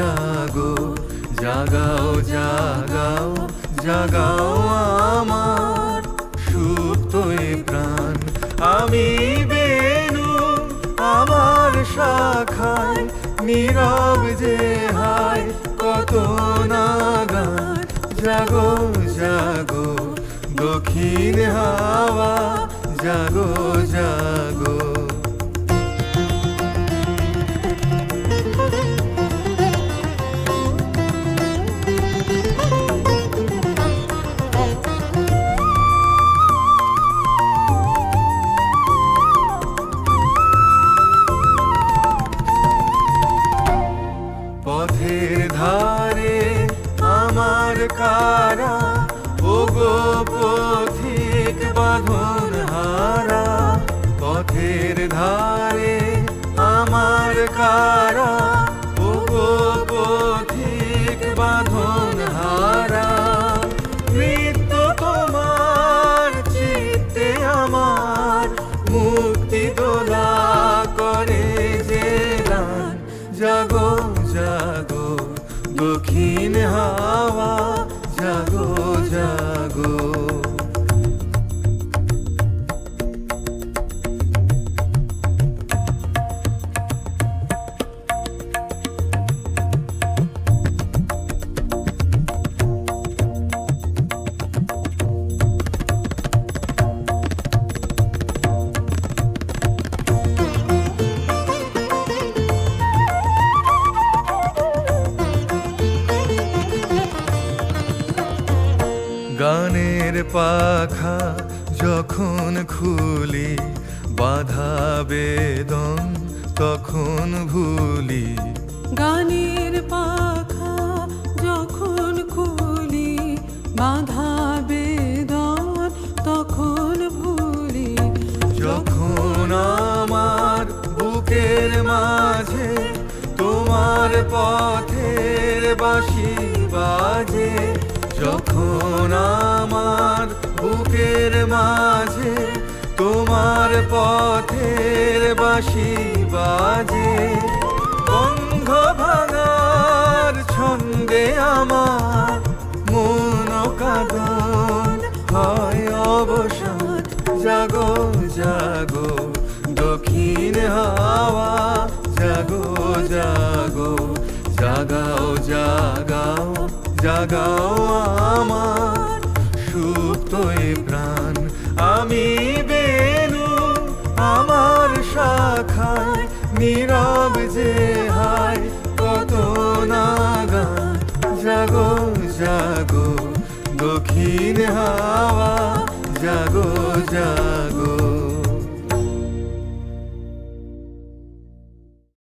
জাগো, জাগাও জাগাও জাগাও আমার সুপ্ত প্রাণ। আমি বেনু আমার শাখায়, নীরব যে হাই কত নাগার জাগো জাগো, দক্ষিণ হাওয়া জাগো জাগো কারা? ও গো পথিক হারা। মৃত্যু চিত্তে আমার। করে জাগো জাগো দক্ষিণ হাওয়া পাখা যখন খুলি বাধা বেদন তখন ভুলি। গানের পাখা যখন খুলি বাধা বেদন তখন ভুলি। যখন আমার বুকের মাঝে তোমার পথের বাসি বাজে যখন আমার বুকের মাঝে, তোমার পথের বাঁশি বাজে। বন্ধ ভাঙার ছন্দে আমার মন কাদন। হয় অবসান জাগো জাগো, দক্ষিণ হাওয়া, জাগো জাগো, জাগাও জাগাও জাগাও নীরব যে হায় কত নাগা জাগো জাগো দক্ষিণ হাওয়া জাগো জাগো।